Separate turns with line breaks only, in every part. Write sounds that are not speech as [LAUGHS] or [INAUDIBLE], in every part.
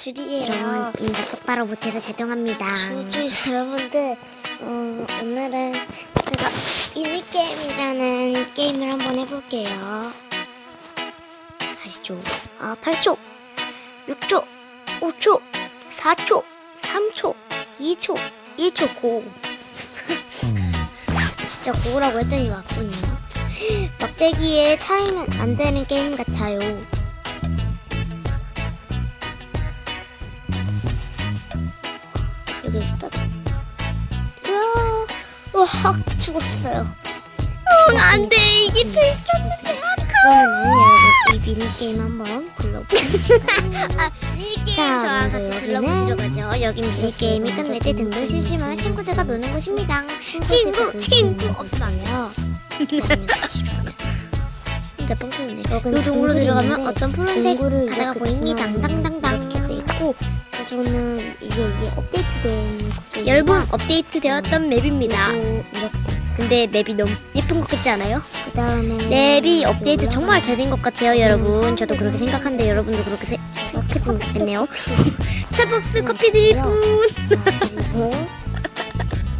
줄이에요.
여러분 인사 똑바로 못해서 죄송합니다.
저도 여러분들 어, 오늘은 제가 미니게임이라는 게임을 한번 해볼게요. 가시죠. 아 8초, 6초, 5초, 4초, 3초, 2초, 1초 고. [LAUGHS] 진짜 고라고 했더니 맞군요. [GASPS] 막대기에 차이는 안 되는 게임 같아요. 확 죽었어요. 어, 안 돼. 이게. 그러면 여러분 이 미니게임 한번 둘러보겠습니다. [LAUGHS] 아, 미니게임
자,
저와 같이 둘러보시러 가죠. 여기 미니게임이 끝낼 때 등등
친구
친구들과 노는 곳입니다. 친구,
친구 노는
없으면 그다음에 같이 놀면. 혼자 뻥 뚫네. 요 동굴로
동굴이
들어가면 어떤 푸른색 바다가 보입니다.
지나가면
당당당당.
이렇게 돼 있고 저는 이게 이게 업데이트된 구조.
여러분 업데이트 되었던 맵입니다.
이렇게 돼 있어요.
근데 맵이 너무 예쁜 것 같지 않아요?
그 다음에
맵이 업데이트 정말 잘 된 것 같아요, 여러분. 저도 그렇게 생각한데 여러분도 그렇게 세- 생각했으면 좋겠네요. 스타벅스 [LAUGHS] 커피 드릴 분.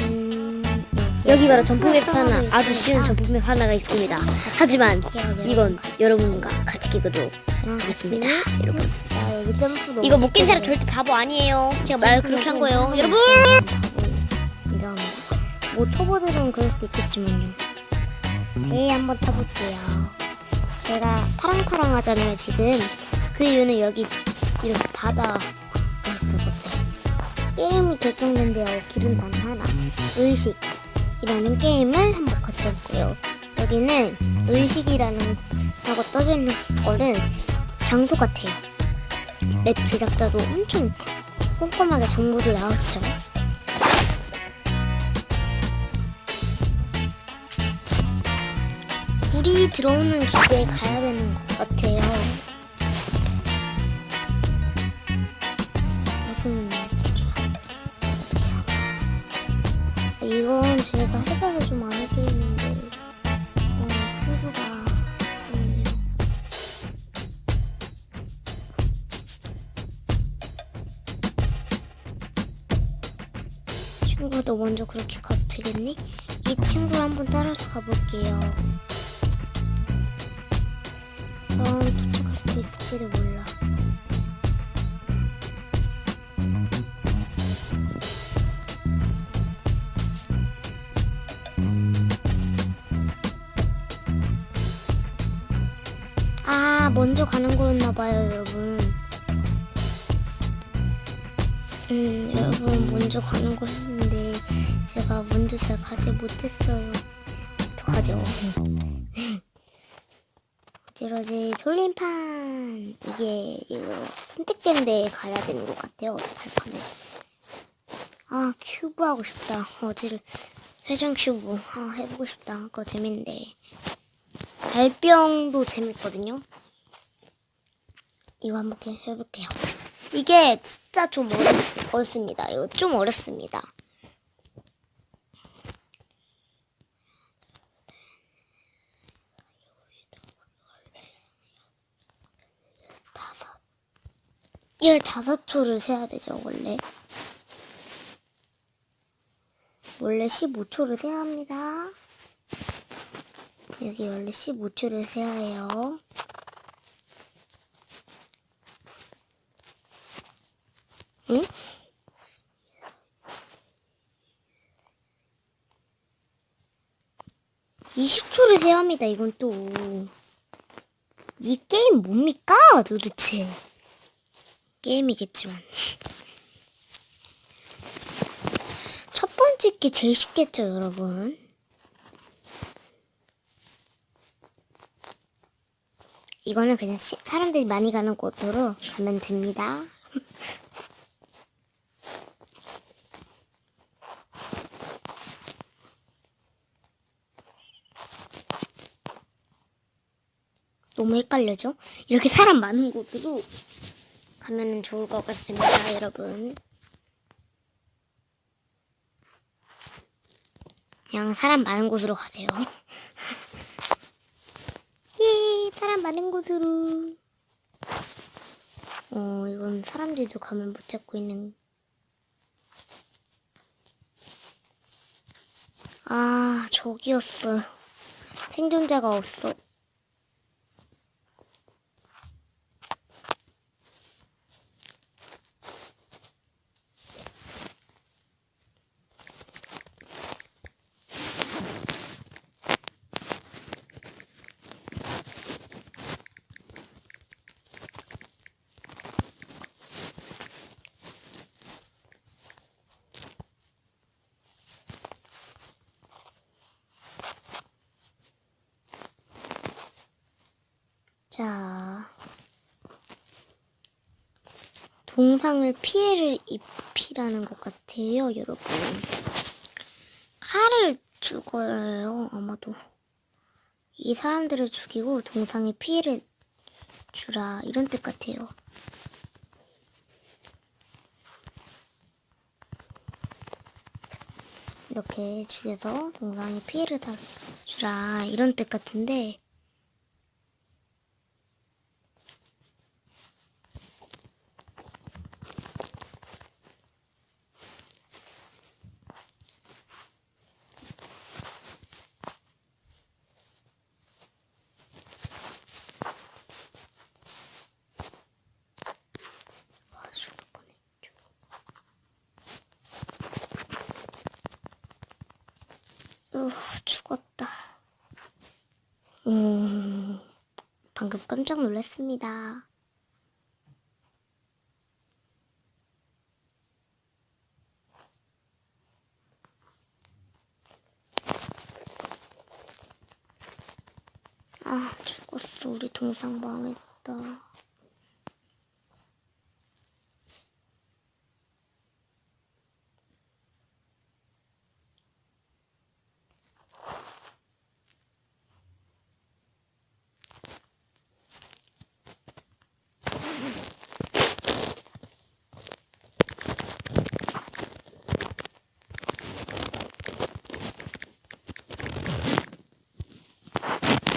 음,
여기 바로 점프맵 하나, 아주 쉬운 점프맵 하나가 있습니다. 하지만 이건 여러분과 같이 끼고도 하겠습니다, 여러분.
자, 여기 점프 너무
이거
쉽게
절대 바보 아니에요. 제가 말 그렇게 한 거예요, 여러분.
인정합니다. 뭐 초보들은 그럴 수 있겠지만요. A 한번 타볼게요. 제가 파랑파랑 하잖아요 지금. 그 이유는 여기 이렇게 바다 있어서 게임이 결정된대요. 기준 단 하나. 의식 이라는 게임을 한번 거쳐볼게요. 여기는 의식이라는 하고 떠져 있는 거는 장소 같아요. 맵 제작자도 엄청 꼼꼼하게 정보도 나왔죠. 불이 들어오는 기대에 가야 되는 것 같아요. 무슨? 이건 제가 해봐서 좀 너 먼저 그렇게 가도 되겠니? 이 친구를 한번 따라서 가볼게요. 그럼 도착할 수 있을지도 몰라. 아, 먼저 가는 거였나봐요, 여러분. 음, 여러분, 먼저 가는 거였는데, 제가 먼저 잘 가지 못했어요. 어떡하죠? [LAUGHS] 어지러지? 돌림판! 이게 이거 선택된 데에 가야 되는 것 같아요 발판에 아 큐브 하고 싶다. 어지를 회전 큐브. 아 해보고 싶다. 그거 재밌는데 발병도 재밌거든요. 이거 한번 해볼게요 이게 진짜 좀 어렵, 어렵습니다 이거 좀 어렵습니다 다섯. 15초를 세야 되죠, 원래. 원래 15초를 세야 합니다. 여기 원래 15초를 세야 해요. 응? (20초를) 세야 합니다 이건 또. 이 게임 뭡니까 도대체? 게임이겠지만. [LAUGHS] 첫 번째 게 제일 쉽겠죠 여러분? 이거는 그냥 시- 사람들이 많이 가는 곳으로 가면 됩니다 [LAUGHS] 너무 헷갈려죠? 이렇게 사람 많은 곳으로 가면은 좋을 것 같습니다, 여러분. 그냥 사람 많은 곳으로 가세요. [LAUGHS] 예, 사람 많은 곳으로. 어, 이건 사람들도 감을 못 잡고 있는. 아, 저기였어. 생존자가 없어. 자, 동상을 피해를 입히라는 것 같아요, 여러분. 칼을 죽어요, 아마도. 이 사람들을 죽이고 동상에 피해를 주라, 이런 뜻 같아요. 이렇게 죽여서 동상에 피해를 다 주라, 이런 뜻 같은데, 으, 죽었다. 음, 방금 깜짝 놀랐습니다. 아, 죽었어. 우리 동상 망했다.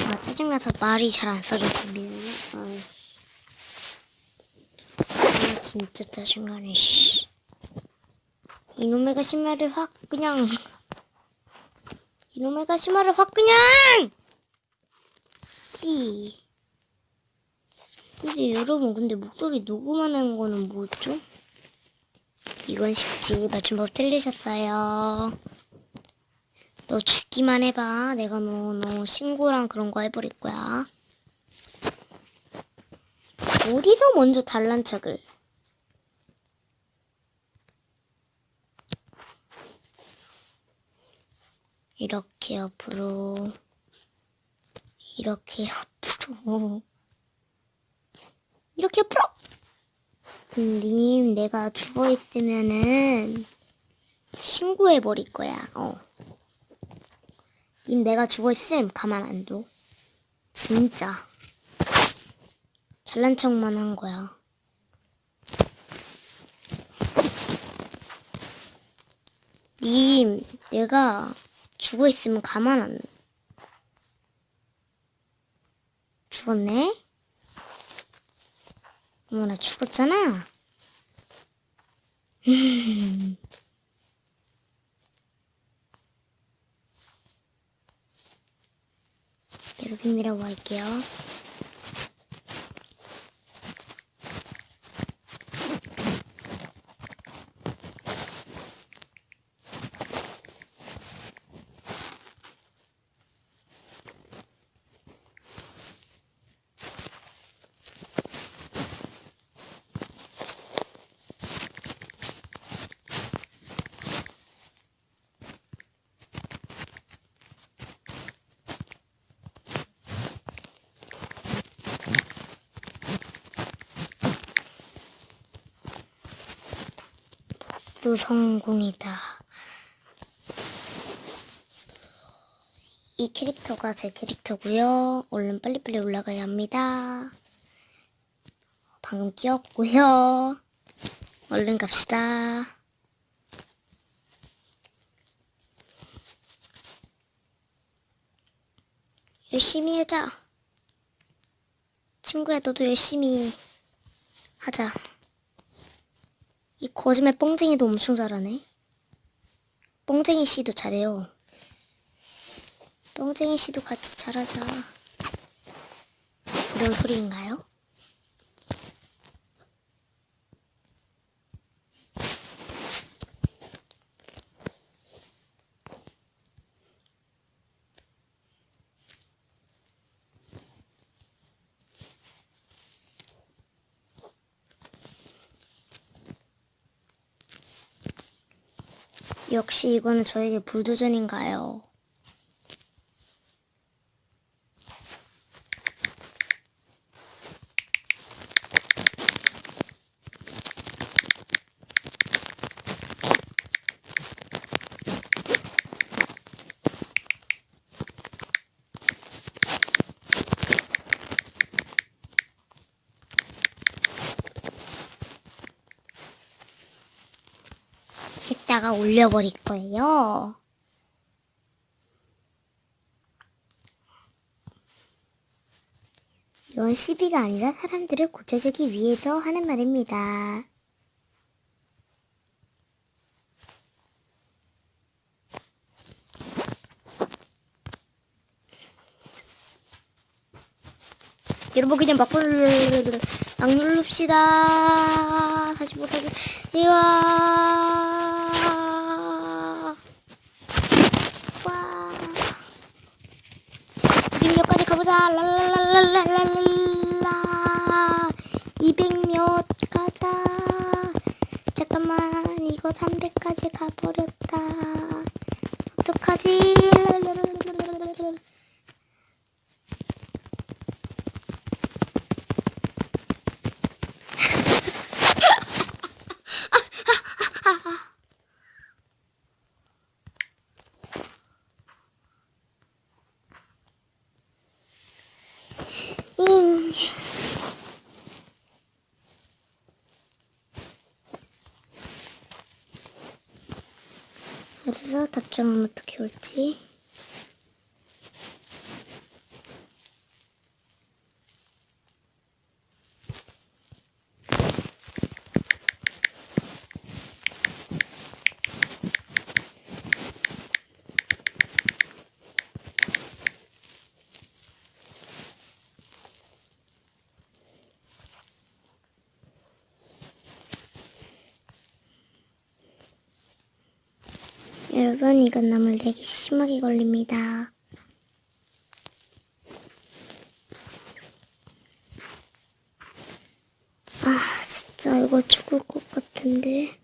아, 짜증나서 말이 잘 안 써져서 미안해. 아유. 아, 진짜 짜증나네, 씨. 이놈의 가시마를 확, 그냥. 이놈의 가시마를 확, 그냥! 씨. 근데 여러분, 근데 목소리 녹음하는 거는 뭐죠? 이건 쉽지. 맞춤법 틀리셨어요. 너 죽기만 해봐. 내가 너, 너 신고랑 그런 거 해버릴 거야. 어디서 먼저 잘난 척을? 이렇게 옆으로, 이렇게 옆으로, 이렇게 옆으로! 음, 님, 내가 죽어있으면은, 신고해버릴 거야, 어. 님 내가 죽어있음 가만 안 둬. 진짜. 잘난 척만 한 거야. 님 내가 죽어있으면 가만 안 죽었네? 어머나 죽었잖아. [LAUGHS] 여러분이라고 할게요. 또 성공이다. 이 캐릭터가 제 캐릭터고요. 얼른 빨리빨리 올라가야 합니다. 방금 끼었고요. 얼른 갑시다. 열심히 하자. 친구야, 너도 열심히 하자. 이 거짓말 뻥쟁이도 엄청 잘하네. 뻥쟁이 씨도 잘해요. 뻥쟁이 씨도 같이 잘하자. 그런 소리인가요? 역시 이거는 저에게 불도전인가요? 이따가 올려버릴 거예요. 이건 시비가 아니라 사람들을 고쳐주기 위해서 하는 말입니다. 여러분 그냥 막, 막 누릅시다. 45, 46, 이와. 와. 가지 가보자. 랄랄랄랄랄랄라. 200몇 가자. 잠깐만, 이거 300까지 가버렸다. 어떡하지? 랄랄랄랄랄랄랄. 음. 그래서 답장은 어떻게 올지? 여러분, 이건 나물 렉이 심하게 걸립니다. 아, 진짜 이거 죽을 것 같은데.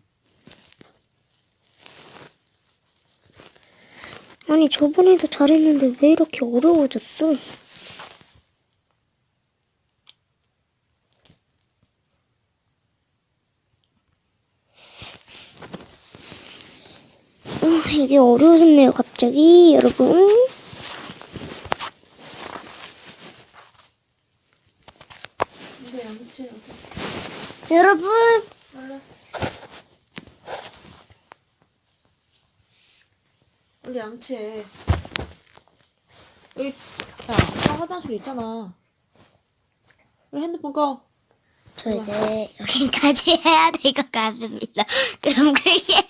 아니, 저번에도 잘했는데 왜 이렇게 어려워졌어? 어, 이게 어려워졌네요, 갑자기, 여러분. 여러분!
원래 양치해. 여기 야 아까 화장실 있잖아. 우리 핸드폰 꺼.
저 이제 여기까지 해야 될 것 같습니다. [LAUGHS] 그럼 그게요.